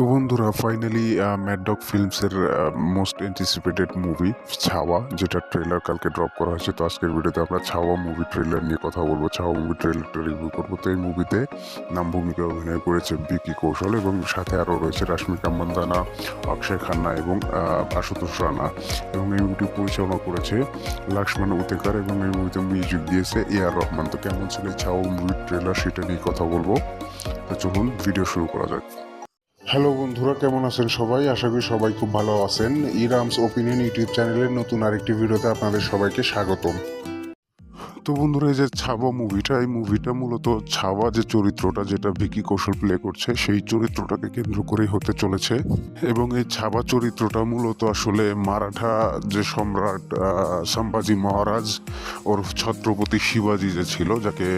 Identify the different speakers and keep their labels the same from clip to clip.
Speaker 1: তো বন্ধুরা ফাইনালি ম্যাডডগ ফিল্মসের মোস্ট অ্যান্টিসিপেটেড মুভি ছাওয়া, যেটা ট্রেলার কালকে ড্রপ করা হয়েছে। তো আজকের ভিডিওতে আমরা ছাওয়া মুভি ট্রেলার নিয়ে কথা বলব। ছাওয়া মুভি ট্রেলারটা রিভিউ করব। তো এই মুভিতে নাম ভূমিকা অভিনয় করেছে বিকি কৌশল এবং সাথে আরও রয়েছে রাশ্মিকা মন্দানা, অক্ষয় খান্না এবং আশুতোষ রানা। এবং এই মুভিটি পরিচালনা করেছে লক্ষ্মণ উতেকার এবং এই মুভিতে মিউজিক দিয়েছে এ আর রহমান। তো কেমন ছিল ছাওয়া মুভির ট্রেলার সেটা নিয়ে কথা বলব। তো চলুন ভিডিও শুরু করা যাক। হ্যালো বন্ধুরা, কেমন আছেন সবাই? আশা করি সবাই খুব ভালো আছেন। ইরামস ওপিনিয়ন ইউটিউব চ্যানেলের নতুন আরেকটি ভিডিওতে আপনাদের সবাইকে স্বাগতম। তো বন্ধুরা এই যে ছাবা মুভিটা এই মুভিটা মূলত ছাবা যে চরিত্রটা যেটা ভিকি কৌশল প্লে করছে সেই চরিত্রটাকে কেন্দ্র করেই হতে চলেছে। এবং এই ছাবা চরিত্রটা মূলত আসলে মারাঠা যে সম্রাট আহ, সম্ভাজি মহারাজ ওর ছত্রপতি শিবাজি যে ছিল যাকে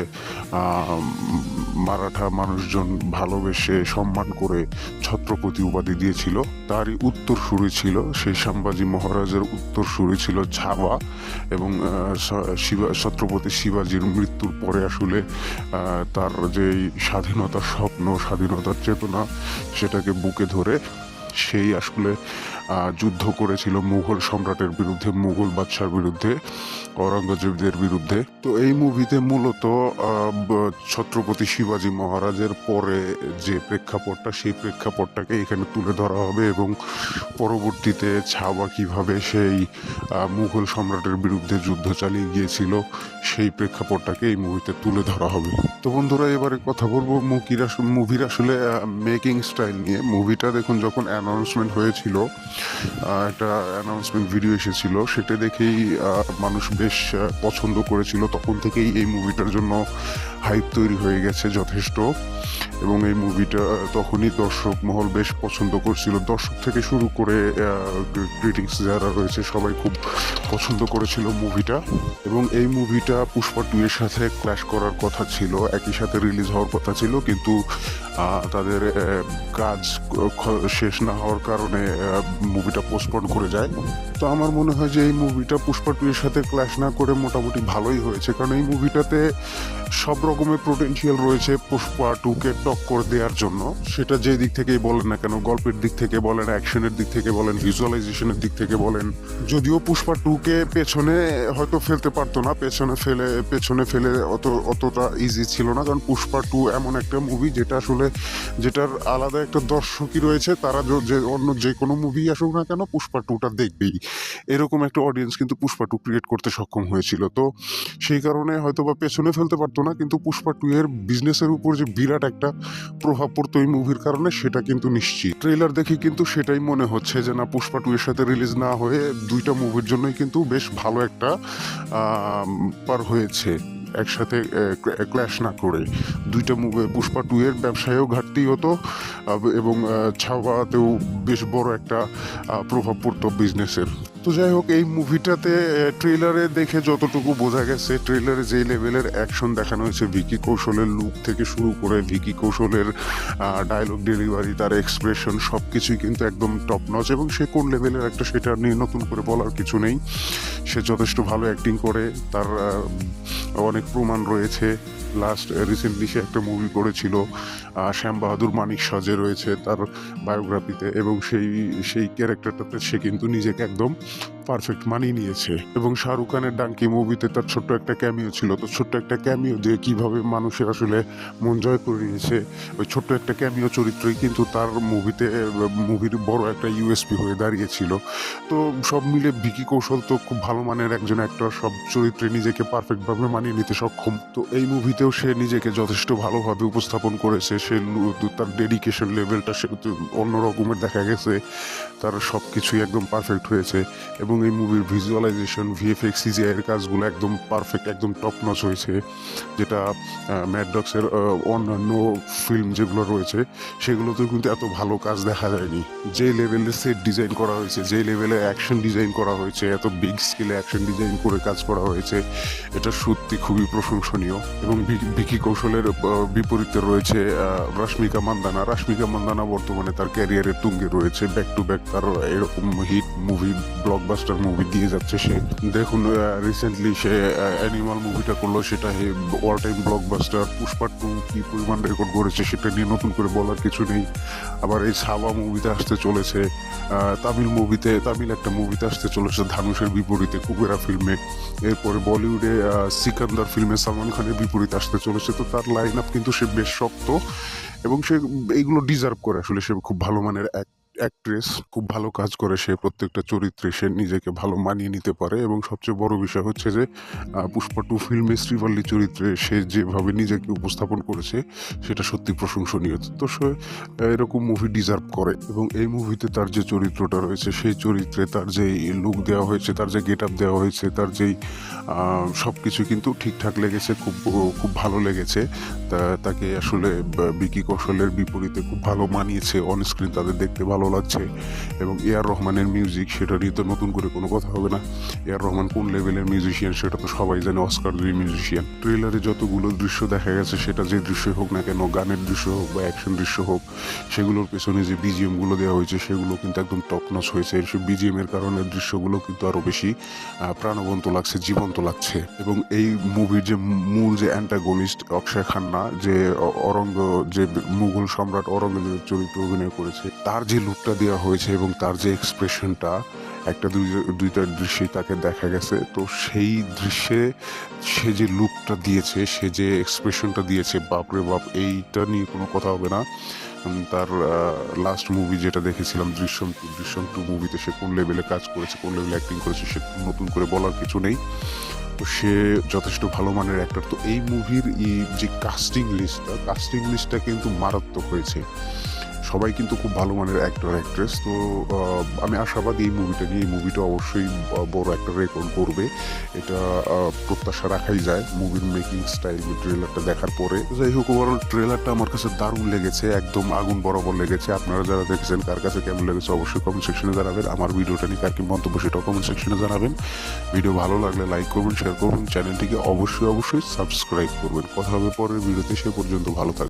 Speaker 1: মারাঠা মানুষজন ভালোবেসে সম্মান করে ছত্রপতি উপাধি দিয়েছিল। তারই উত্তর উত্তরসূরি ছিল সেই সম্ভাজি মহারাজের উত্তর উত্তরসূরি ছিল ছাবা এবং শিবা ছত্রপতি শিবাজির মৃত্যুর পরে আসলে তার যে স্বাধীনতার স্বপ্ন, স্বাধীনতার চেতনা, সেটাকে বুকে ধরে, সেই আসলে যুদ্ধ করেছিল মুঘল সম্রাটের বিরুদ্ধে, মুঘল বাদশার বিরুদ্ধে, ঔরঙ্গজেবদের বিরুদ্ধে। তো এই মুভিতে মূলত ছত্রপতি শিবাজি মহারাজের পরে যে প্রেক্ষাপটটা, সেই প্রেক্ষাপটটাকে এখানে তুলে ধরা হবে এবং পরবর্তীতে ছাবা কীভাবে সেই মুঘল সম্রাটের বিরুদ্ধে যুদ্ধ চালিয়ে গিয়েছিল, সেই প্রেক্ষাপটটাকে এই মুভিতে তুলে ধরা হবে। তো বন্ধুরা, এবারে কথা বলব মুভির আস- মুভির আসলে মেকিং স্টাইল নিয়ে। মুভিটা দেখুন, যখন অ্যানাউন্সমেন্ট হয়েছিল একটা অ্যানাউন্সমেন্ট ভিডিও এসেছিল, সেটা দেখেই মানুষ বেশ পছন্দ করেছিল। তখন থেকেই এই মুভিটার জন্য হাইপ তৈরি হয়ে গেছে যথেষ্ট। এবং এই মুভিটা তখনই দর্শক মহল বেশ পছন্দ করছিল। দর্শক থেকে শুরু করে ক্রিটিক্স যারা রয়েছে, সবাই খুব পছন্দ করেছিল মুভিটা এবং এই মুভিটা পুষ্পা টু এর সাথে ক্ল্যাশ করার কথা ছিল, একই সাথে রিলিজ হওয়ার কথা ছিল, কিন্তু তাদের কাজ শেষ না হওয়ার কারণে মুভিটা পোস্টপন করে যায়। তো আমার মনে হয় যে এই মুভিটা পুষ্পা টু এর সাথে ক্ল্যাশ না করে মোটামুটি ভালোই হয়েছে। কারণ এই মুভিটাতে সব রকমের পোটেনশিয়াল রয়েছে পুষ্পা টুকে টক্কর দেওয়ার জন্য, সেটা যে দিক থেকেই বলেন না কেন, গল্পের দিক থেকে বলেন, অ্যাকশনের দিক থেকে বলেন, ভিজুয়ালাইজেশনের দিক থেকে বলেন, যদিও পুষ্পা টুকে পেছনে হয়তো ফেলতে পারতো না, পেছনে ফেলে পেছনে ফেলে অত, অতটা ইজি ছিল না, কারণ পুষ্পা টু এমন একটা মুভি যেটা আসলে, যেটার আলাদা একটা দর্শকই রয়েছে, তারা যে অন্য যে কোনো মুভি আসুক না কেন, পুষ্পা টুটা দেখবেই। এরকম একটা অডিয়েন্স কিন্তু পুষ্পা টু ক্রিয়েট করতে সক্ষম হয়েছিল। তো সেই কারণে হয়তো বা পেছনে ফেলতে পারতো না, কিন্তু পুষ্পা টু এর বিজনেসের উপর যে বিরাট একটা প্রভাব পড়তো এই মুভির কারণে, সেটা কিন্তু নিশ্চিত। ট্রেলার দেখে কিন্তু সেটাই মনে হচ্ছে যে, না, পুষ্পা টু এর সাথে রিলিজ না হয়ে দুইটা মুভির জন্যই কিন্তু বেশ ভালো একটা পার হয়েছে, একসাথে ক্ল্যাশ না করে। দুইটা মুভি পুষ্পা টু এর ব্যবসায়ও ঘাটতি হতো এবং ছাওয়াতেও বেশ বড় একটা প্রভাব পড়তো বিজনেসের তো যাই হোক, এই মুভিটাতে ট্রেলারে দেখে যতটুকু বোঝা গেছে ট্রেলারে যেই লেভেলের অ্যাকশন দেখানো হয়েছে, ভিকি কৌশলের লুক থেকে শুরু করে ভিকি কৌশলের ডায়লগ ডেলিভারি তার এক্সপ্রেশন সব কিছুই কিন্তু একদম টপ নচ এবং সে কোন লেভেলের একটা সেটা নিয়ে নতুন করে বলার কিছু নেই। সে যথেষ্ট ভালো অ্যাক্টিং করে, তার অনেক প্রমাণ রয়েছে। লাস্ট রিসেন্টলি সে একটা মুভি করেছিল শ্যাম বাহাদুর মানিক সাজে রয়েছে তার বায়োগ্রাফিতে এবং সেই সেই ক্যারেক্টারটাতে সে কিন্তু নিজেকে একদম পারফেক্ট মানিয়ে নিয়েছে। এবং শাহরুখ খানের ডাঙ্কি মুভিতে তার ছোট্ট একটা ক্যামিও ছিল। তো ছোট্ট একটা ক্যামিও দিয়ে কীভাবে মানুষের আসলে মন জয় করে নিয়েছে, ওই ছোট্ট একটা ক্যামিও চরিত্রই কিন্তু তার মুভিতে মুভির বড় একটা ইউএসপি হয়ে দাঁড়িয়েছিল। তো সব মিলে ভিকি কৌশল তো খুব ভালো মানের একজন অ্যাক্টর সব চরিত্রে নিজেকে পারফেক্টভাবে মানিয়ে নিতে সক্ষম। তো এই মুভিতেও সে নিজেকে যথেষ্ট ভালোভাবে উপস্থাপন করেছে। সে তার ডেডিকেশন লেভেলটা সে অন্য রকমের দেখা গেছে। তার সব কিছুই একদম পারফেক্ট হয়েছে। এবং এই মুভির ভিজুয়ালাইজেশন ভিএফএক্স সিজিআই এর কাজগুলো একদম পারফেক্ট একদম টপ নচ হয়েছে। যেটা ম্যাডডক্সের অন্যান্য ফিল্ম যেগুলো রয়েছে, সেগুলোতেও কিন্তু এত ভালো কাজ দেখা যায়নি। যে লেভেলে সেট ডিজাইন করা হয়েছে যে লেভেলে অ্যাকশন ডিজাইন করা হয়েছে, এত বিগ স্কেলে অ্যাকশন ডিজাইন করে কাজ করা হয়েছে, এটা সত্যি খুবই প্রশংসনীয়। এবং ভিকি কৌশলের বিপরীতে রয়েছে রাশ্মিকা মান্দানা। রাশ্মিকা মান্দানা বর্তমানে তার ক্যারিয়ারের তুঙ্গে রয়েছে। ব্যাক টু ব্যাক তার এরকম hit movie blockbuster blockbuster movie দিয়ে যাচ্ছে সে। দেখুন রিসেন্টলি সে অ্যানিমাল মুভিটা করল, সেটা all time blockbuster Pushpa two কি পরিমাণ রেকর্ড করেছে, সেটা নিয়ে নতুন করে বলার কিছু নেই। আবার এই ছাওয়া মুভিতে আসতে চলেছে তামিল মুভিতে তামিল একটা মুভিতে আসতে চলেছে ধানুষের বিপরীতে, কুবেরা ফিল্মে এরপরে বলিউডে সিকান্দার ফিল্মে সালমান খানের বিপরীতে আসতে চলেছে। তো তার লাইন আপ কিন্তু সে বেশ শক্ত এবং সে এইগুলো ডিজার্ভ করে, আসলে সে খুব ভালো মানের অ্যাক্ট্রেস খুব ভালো কাজ করে, সে প্রত্যেকটা চরিত্রে সে নিজেকে ভালো মানিয়ে নিতে পারে এবং সবচেয়ে বড় বিষয় হচ্ছে যে পুষ্পা টু ফিল্মে শ্রীবল্লী চরিত্রে সে যেভাবে নিজেকে উপস্থাপন করেছে, সেটা সত্যি প্রশংসনীয়। তো সে এরকম মুভি ডিজার্ভ করে এবং এই মুভিতে তার যে চরিত্রটা রয়েছে, সেই চরিত্রে তার যে লুক দেওয়া হয়েছে, তার যে গেট আপ দেওয়া হয়েছে, তার যেই সব কিছু কিন্তু ঠিকঠাক লেগেছে, খুব খুব ভালো লেগেছে। তাকে আসলে বিকি কৌশলের বিপরীতে খুব ভালো মানিয়েছে অন স্ক্রিন তাদের দেখতে ভালো লাগছে। এবং এ আর রহমানের মিউজিক সেটা নিয়ে তো নতুন করে কোনো কথা হবে না। এ আর রহমান কোন লেভেলের মিউজিশিয়ান সেটা তো সবাই জানে অস্কার জয়ী মিউজিশিয়ান ট্রেলারে যতগুলো দৃশ্য দেখা গেছে, সেটা যে দৃশ্যই হোক না কেন, গানের দৃশ্য হোক বা অ্যাকশন দৃশ্য হোক, সেগুলোর পেছনে যে বিজিএমগুলো দেওয়া হয়েছে, সেগুলো কিন্তু একদম টপনস হয়েছে। সেই বিজিএম এর কারণে দৃশ্যগুলো কিন্তু আরও বেশি প্রাণবন্ত লাগছে, জীবন্ত লাগছে। এবং এই মুভির যে মূল যে অ্যান্টাগনিস্ট অক্ষয় খান্না, যে অরঙ্গ, যে মুঘল সম্রাট অরঙ্গজেবের চরিত্র অভিনয় করেছে, তার যে লুকটা দেওয়া হয়েছে এবং তার যে এক্সপ্রেশনটা একটা দুই, দুইটা দৃশ্যে তাকে দেখা গেছে। তো সেই দৃশ্যে সে যে লুকটা দিয়েছে, সে যে এক্সপ্রেশনটা দিয়েছে, বাপরে বাপ, এইটা নিয়ে কোনো কথা হবে না। তার লাস্ট মুভি যেটা দেখেছিলাম, দৃশ্যম টু দৃশ্যম টু মুভিতে সে কোন লেভেলে কাজ করেছে, কোন লেভেলে অ্যাক্টিং করেছে, সে নতুন করে বলার কিছু নেই। তো সে যথেষ্ট ভালো মানের অ্যাক্টর তো এই মুভির যে কাস্টিং লিস্টটা কাস্টিং লিস্টটা কিন্তু মারাত্মক হয়েছে। সবাই কিন্তু খুব ভালো মানের অ্যাক্টর অ্যাক্ট্রেস তো আমি আশাবাদী এই মুভিটা নিয়ে, এই মুভিটা অবশ্যই বড় একটা রেকর্ড করবে। এটা প্রত্যাশা রাখাই যায় মুভির মেকিং স্টাইল ট্রেলারটা দেখার পরে। যাই হোক ওভারঅল ট্রেলারটা আমার কাছে দারুণ লেগেছে, একদম আগুন বরাবর লেগেছে। আপনারা যারা দেখেছেন কার কাছে কেমন লেগেছে অবশ্যই কমেন্ট সেকশনে জানাবেন। আমার ভিডিওটা নিয়ে কার কি মন্তব্য সেটাও কমেন্ট সেকশনে জানাবেন। ভিডিও ভালো লাগলে লাইক করবেন শেয়ার করবেন চ্যানেলটিকে অবশ্যই অবশ্যই সাবস্ক্রাইব করবেন। কথা হবে পরের ভিডিওতে, সে পর্যন্ত ভালো থাকবেন।